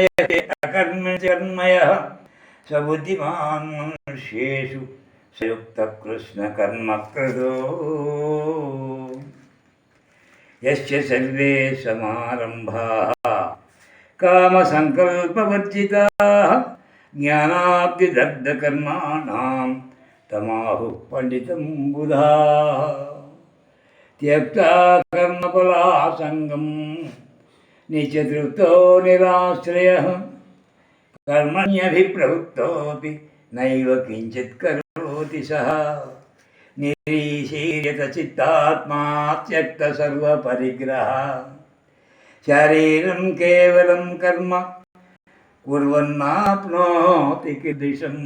जायते अकर्मचर्मयः स बुद्धिमान् मनुष्येषु स युक्तकृष्णकर्मकृतो यस्य सर्वे समारम्भाः कामसङ्कल्पवर्जिताः ज्ञानाब्धिदग्धकर्माणां तमाहुः पण्डितं बुधाः। त्यक्ता कर्मफलासङ्गम् నిజధృతో నిరాశ్రయ కర్మణ్యభిప్రవృత్తోపి నైవ కించిత్ కరోతి సహ నిరీశీర్యత చిత్తాత్మా త్యక్త సర్వపరిగ్రహ శరీరం కేవలం కర్మ కుర్వన్నాప్నోతి కిల్బిషం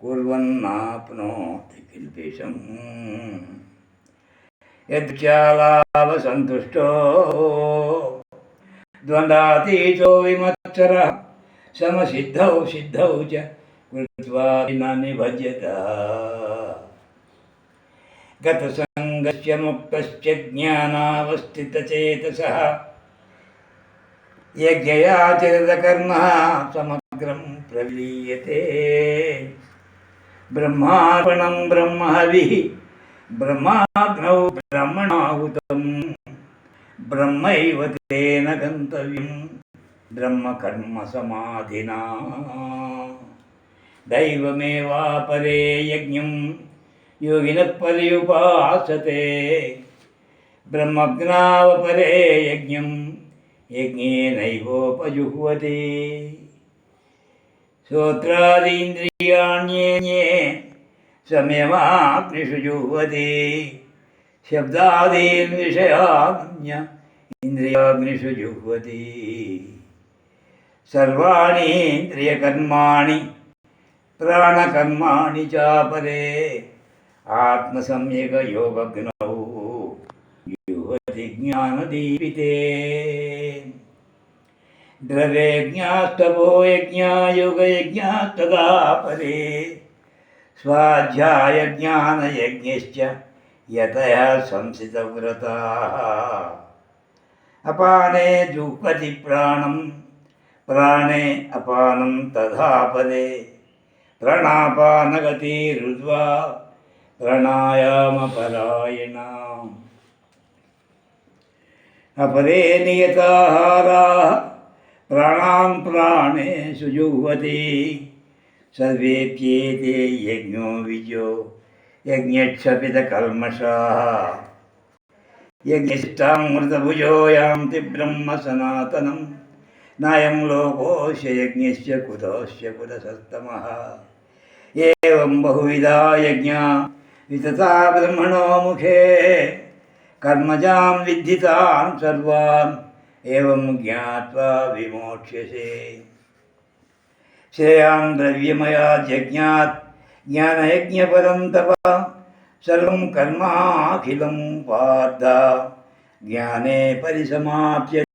కుర్వన్నాప్నోతి కిల్బిషం యద్చాలాభ సంతుష్టో द्वन्द्वातीतो विमत्सरः। समसिद्धौ सिद्धौ च कृत्वा न निभज्यत। गतसङ्गस्य मुक्तश्च ज्ञानावस्थितचेतसः यज्ञयाचरितकर्मः समग्रं प्रलीयते ब्रह्मार्पणं ब्रह्महविः ब्रह्माग्नौ ब्रह्मणाहुतं। ब्रह्मैव तेन गन्तव्यं। ब्रह्मकर्मसमाधिना। दैवमेवापरे यज्ञं योगिनः पर्युपासते ब्रह्मज्ञावपरे यज्ञं यज्ञेनैवोपजुह्वते। श्रोत्रादीन्द्रियाण्ये सम्यमाग्निषु जुह्वति। शब्दादीन् विषयान्य इन्द्रियाग्निषु जुह्वति। सर्वाणि इन्द्रियकर्माणि प्राणकर्माणि चापरे। आत्मसम्यगयोगग्नौ जुह्वति ज्ञानदीपिते। द्रव्यज्ञास्तवो यज्ञायुगयज्ञास्तदा परे स्वाध्यायज्ञानयज्ञश्च यतयः संसितव्रताः अपाने जुह्वति प्राणं प्राणे अपानं तथा पदे प्राणापानगतिरुद्वा प्राणायामपरायणाम् अपरे नियताहाराः प्राणान् प्राणेषु जुह्वति सर्वेप्येते यज्ञो विजो यज्ञक्षपितकल्मषाः यज्ञिष्ठामृतभुजो यान्ति ब्रह्म सनातनं नायं लोकोऽस्य यज्ञस्य कुतोऽस्य कुतसत्तमः एवं बहुविधा यज्ञा वितता ब्रह्मणो मुखे कर्मजां विद्धितान् सर्वान् एवं ज्ञात्वा विमोक्ष्यसे श्रेयां द्रव्यमया जज्ञात् ज्ञानयज्ञपदं तप सर्वं कर्माखिलं पार्थ। ज्ञाने परिसमाप्यते